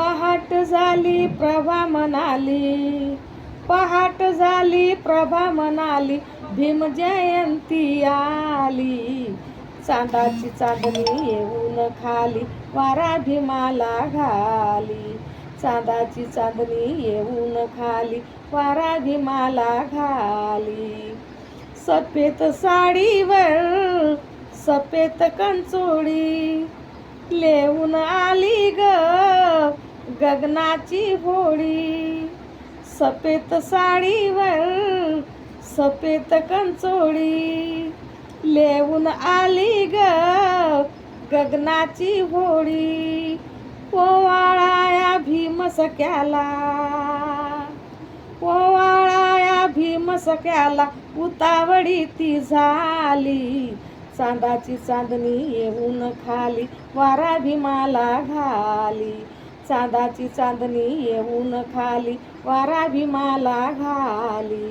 पहाट झाली प्रभा म्हणाली. पहाट झाली प्रभा म्हणाली भीम जयंती आली. चांदाची चांदणी येऊन खाली वारा भीमाला घाली. चांदाची चांदणी येऊन खाली वारा भीमाला घाली. सफेद साडीवर सफेद कंचोळी लेऊन आली. गगनाची होळी. सफेद साडीवर सफेद कंचोळी. लेऊन आली ग गगनाची होळी. पोवाळाया भीम सख्याला पोवाळाया भीम सख्याला उतावळी ती झाली. चांदाची चांदणी येऊन खाली वारा भीमाला घाली. चांदाची चांदणी येऊन खाली वारा भीमाला घाली.